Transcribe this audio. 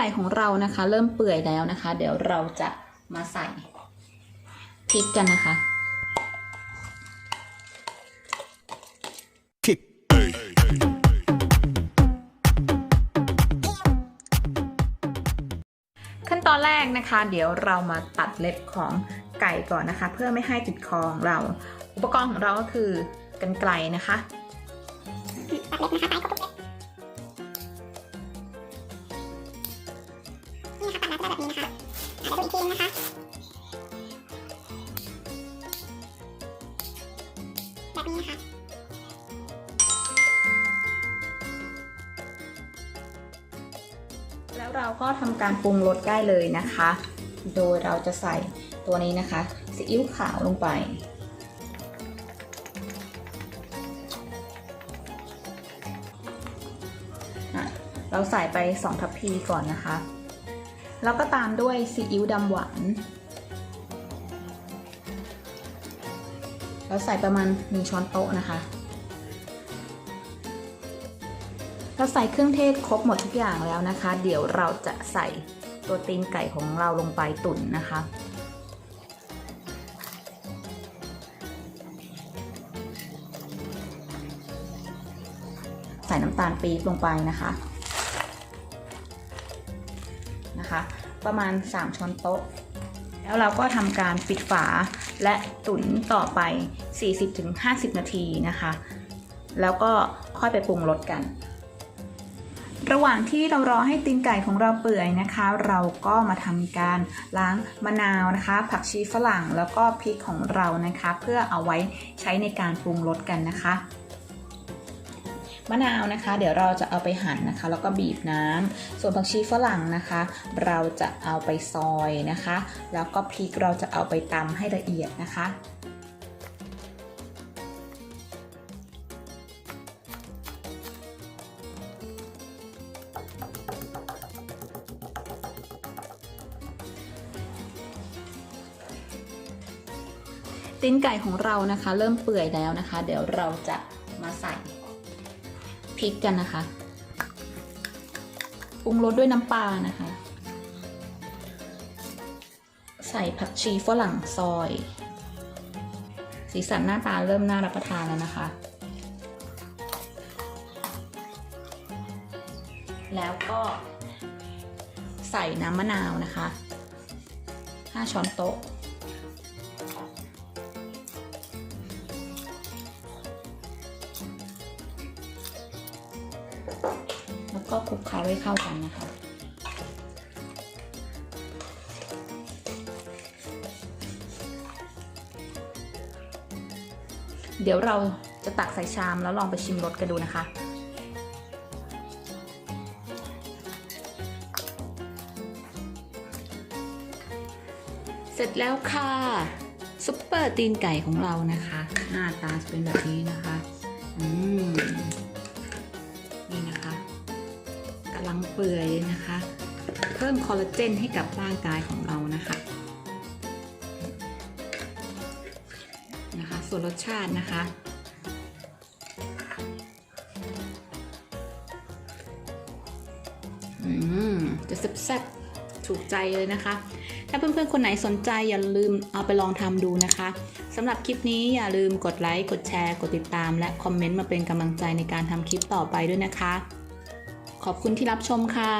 ไก่ของเรานะคะ เริ่มเปื่อยแล้วนะคะ เดี๋ยวเราจะมาใส่พริกกันนะคะ kick. ขั้นตอนแรกนะคะ เดี๋ยวเรามาตัดเล็บของไก่ก่อนนะคะ เพื่อไม่ให้ติดคอของเรา อุปกรณ์ของเราก็คือกันไกลนะคะ แล้วเราก็ทำการปรุงรสได้เลยนะคะ โดยเราจะใส่ตัวนี้นะคะซีอิ๊วขาวลงไปเราใส่ไป 2 ทัพพีก่อนนะคะ แล้วก็ตามด้วยซีอิ๊วดำหวานเราใส่ประมาณ 1 ช้อนโต๊ะนะคะเราใส่เครื่องเทศครบหมดทุกอย่างแล้วนะคะ เดี๋ยวเราจะใส่ตัวตีนไก่ของเราลงไปตุ๋นนะคะ ใส่น้ำตาลปี๊บลงไปนะคะ นะคะ ประมาณ 3 ช้อนโต๊ะ แล้วเราก็ทำการปิดฝาและตุ๋นต่อไป 40-50 นาทีนะคะ แล้วก็ค่อยไปปรุงรสกัน ระหว่างที่เรารอให้ตีนไก่ของเราเปื่อยนะคะ เราก็มาทำการล้างมะนาวนะคะ ผักชีฝรั่งแล้วก็พริกของเรานะคะ เพื่อเอาไว้ใช้ในการปรุงรสกันนะคะ มะนาวนะคะ เดี๋ยวเราจะเอาไปหั่นนะคะ แล้วก็บีบน้ำส่วนผักชีฝรั่งนะคะ เราจะเอาไปซอยนะคะ แล้วก็พริกเราจะเอาไปตำให้ละเอียดนะคะตีนไก่ของเรานะคะ เริ่มเปื่อยแล้วนะคะ เดี๋ยวเราจะมาใส่ พริกกันนะคะ ปรุงรสด้วยน้ำปลานะคะ ใส่ผักชีฝรั่งซอย สีสันหน้าตาเริ่มน่ารับประทานแล้วนะคะ แล้วก็ใส่น้ำมะนาวนะคะ 5 ช้อนโต๊ะ ก็คลุกเคล้าให้เข้ากันนะคะ เดี๋ยวเราจะตักใส่ชามแล้วลองไปชิมรสกันดูนะคะเสร็จแล้วค่ะซุปเปอร์ตีนไก่ของเรานะคะ หน้าตาจะเป็นแบบนี้นะคะ อืม ลังเปื่อยเลยนะคะ เพิ่มคอลลาเจนให้กับร่างกายของเรานะคะนะคะ ส่วนรสชาตินะคะ อืม จะแซ่บๆถูกใจเลยนะคะ ถ้าเพื่อนๆ คนไหนสนใจอย่าลืมเอาไปลองทำดูนะคะสำหรับคลิปนี้อย่าลืมกดไลค์ กดแชร์ กดติดตาม และคอมเมนต์มาเป็นกำลังใจในการทำคลิปต่อไปด้วยนะคะ ขอบคุณที่รับชมค่ะ